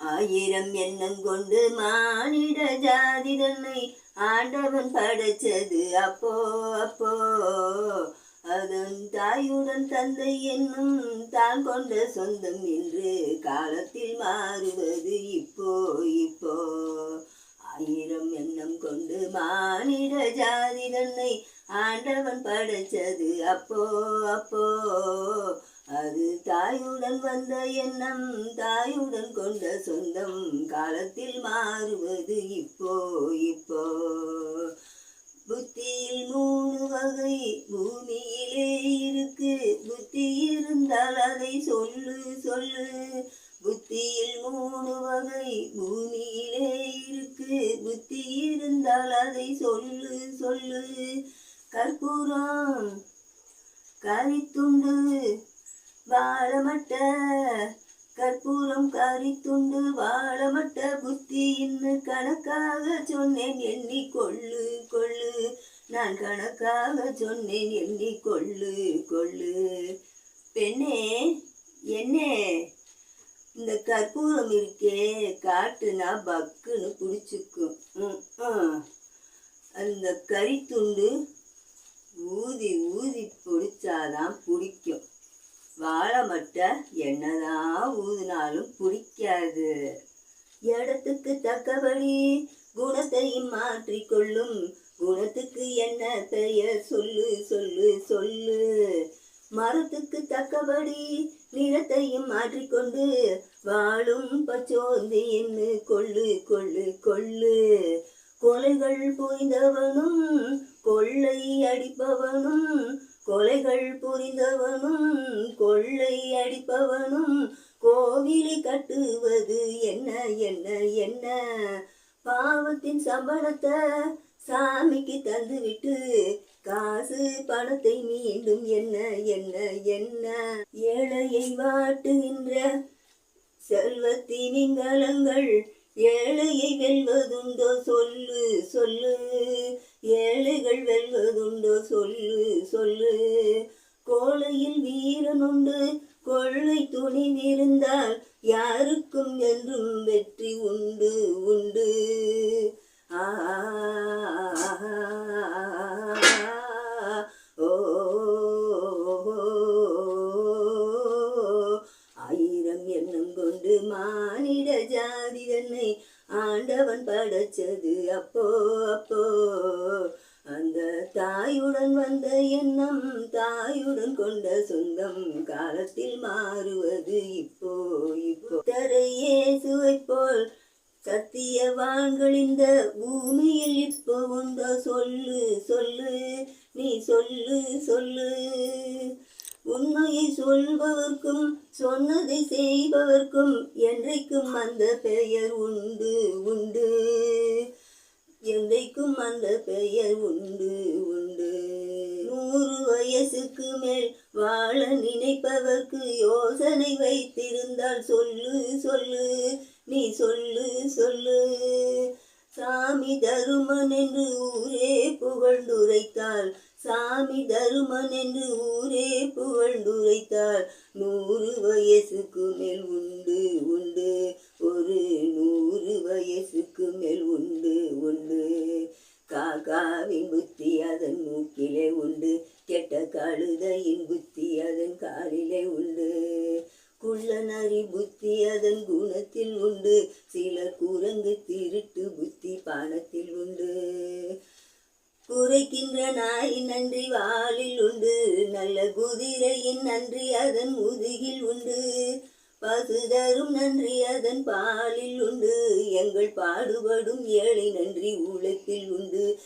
ஆயிரம் எண்ணம் கொண்டு மானிட ஜாதி தன்னை ஆண்டவன் படைச்சது அப்போ அப்போ அதன் தாயுடன் தந்தை என்னும் தான் கொண்ட சொந்தம் என்று காலத்தில் மாறுவது. இப்போ இப்போ ஆயிரம் எண்ணம் கொண்டு மானிட ஜாதி தன்னை ஆண்டவன் படைச்சது அப்போ அப்போ அது தாயுடன் வந்த எண்ணம் தாயுடன் கொண்ட சொந்தம். காலத்தில் மாறுவது இப்போ இப்போ. புத்தியில் மூணு வகை பூமியிலே இருக்கு. புத்தி இருந்தால் அதை சொல்லு சொல்லு. புத்தியில் மூணு வகை பூமியிலே இருக்கு. புத்தி இருந்தால் அதை சொல்லு சொல்லு. கற்பூரம் கரித்துண்டு வாழமட்ட கற்பூரம் கறித்துண்டு வாழமட்ட புத்தி இன்னு கணக்காக சொன்னேன் எண்ணி கொள்ளு கொள்ளு. நான் கணக்காக சொன்னேன் எண்ணி கொள்ளு கொள்ளு. பெண்ணே என்னே? இந்த கற்பூரம் இருக்கே காட்டுனா பக்குன்னு பிடிச்சிக்கும் ம், அந்த கறித்துண்டு ஊதி ஊதி பிடிச்சாதான் வாழை என்னதான் ஊதினாலும் பிடிக்காது. இடத்துக்கு தக்கபடி குணத்தையும் மாற்றிக்கொள்ளும் குணத்துக்கு என்ன பெயர்? சொல்லு சொல்லு சொல்லு. மரத்துக்கு தக்கபடி நிறத்தையும் மாற்றிக்கொண்டு வாழும் பச்சோந்து என்று கொள்ளு கொள்ளு கொள்ளு. கொலைகள் புரிந்தவனும் கொள்ளை அடிப்பவனும் கொலைகள் புரிந்தவனும் கொள்ளை அடிப்பவனும் கோவிலை கட்டுவது என்ன என்ன என்ன? பாவத்தின் சம்பளத்தை சாமிக்கு தந்துவிட்டு காசு பணத்தை மீண்டும் என்ன என்ன என்ன? ஏழையை வாட்டுகின்ற செல்வத்தினிங்களங்கள் ஏழையை வெல்வதுண்டோ? சொல்லு சொல்லு. ஏழைகள் வெல்வதுண்டோ? சொல்லு சொல்லு. கோழையில் வீரனுண்டு கொள்ளை துணிவிருந்தால் யாருக்கும் என்றும் வெற்றி உண்டு உண்டு. ஆ ஆயிரம் எண்ணம் கொண்டு மானிட ஜாதி என்னை ஆண்டவன் படைச்சது. அப்போ அப்போ அந்த தாயுடன் வந்த எண்ணம் தாயுடன் கொண்ட சொந்தம் காலத்தில் மாறுவது இப்போ இப்போ. தரையேசுவை போல் சத்தியவான்கள் இந்த பூமியில் இப்போ உண்டோ? சொல்லு சொல்லு நீ சொல்லு சொல்லு. உண்மையை சொல்பவர்க்கும் சொன்னதை செய்பவர்க்கும் என்றைக்கும் அந்த பெயர் உண்டு உண்டு. என்றைக்கும் அந்த பெயர் உண்டு உண்டு. நூறு வயசுக்கு மேல் வாழ நினைப்பவர்க்கு யோசனை வைத்திருந்தால் சொல்லு சொல்லு நீ சொல்லு சொல்லு. சாமி தருமன் என்று ஊரே புகழ்ந்துரைத்தாள். சாமி தருமன் என்று ஊரே புகழ்ந்துரைத்தாள். நூறு வயசுக்கு மேல் உண்டு உண்டு. காக்காவின் புத்தி அதன் மூக்கிலே உண்டு. கெட்ட கழுதையின் புத்தி அதன் காலிலே உண்டு. குள்ளநரி புத்தி அதன் குணத்தில் உண்டு. சில குரங்கு திருட்டு புத்தி பானத்தில் உண்டு. குறைக்கின்ற நாய் நன்றி வாளில் உண்டு. நல்ல குதிரையின் நன்றி அதன் முதுகில் உண்டு. பசு தரும் நன்றி அதன் பாலில் உண்டு. எங்கள் பாடுபடும் ஏழை நன்றி உழைப்பில் உண்டு.